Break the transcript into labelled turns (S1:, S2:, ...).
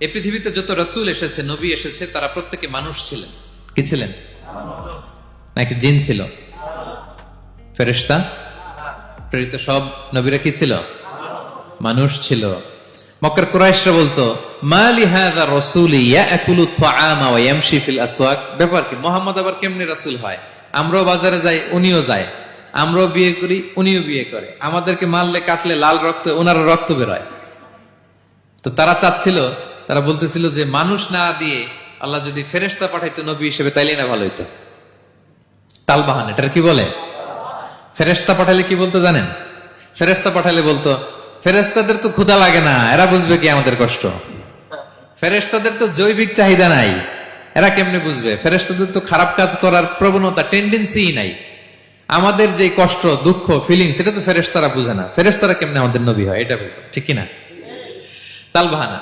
S1: এই পৃথিবীতে যত রসুল এসেছে, নবী এসেছে, তারা প্রত্যেকে মানুষ ছিলেন। কি ছিলেন? নাকি জিন ছিল? ফেরেশতা? প্রেরিত সব নবীরা কি ছিল? মানুষ ছিল। মক্কার কুরাইশরা বলতো মালি হাদা ওয়া ইয়ামশি ফিল আসওয়াক? ব্যাপার কি, মোহাম্মদ আবার কেমনে রাসূল হয়? আমরাও বাজারে যাই, উনিও যায়। আমরাও বিয়ে করি, উনিও বিয়ে করে। আমাদেরকে মারলে, কাটলে লাল রক্ত, ওনারও রক্ত বেরোয়। তো তারা চাচ্ছিল তারা বলতেছিল যে মানুষ না দিয়ে আল্লাহ যদি ফেরেশতা পাঠাইতো নবী হিসেবে, তাইলে না ভালো হইতো। তালবাহান, এটার কি বলে? ফেরেস্তা পাঠালে কি বলতো জানেন? ফেরেস্তা পাঠালে বলতো ফেরেস্তাদের তো ক্ষুধা লাগে না, এরা বুঝবে কি আমাদের কষ্ট। ফেরেস্তাদের তো জৈবিক চাহিদা নাই, এরা কেমনে বুঝবে? ফেরেস্তাদের তো খারাপ কাজ করার প্রবণতা টেন্ডেন্সি নাই। আমাদের যে কষ্ট, দুঃখ ফিলিং সেটা তো ফেরেস্তারা বুঝে না। ফেরেস্তারা কেমনে আমাদের নবী হয়, এটা বলতো। ঠিক কিনা? তালবাহানা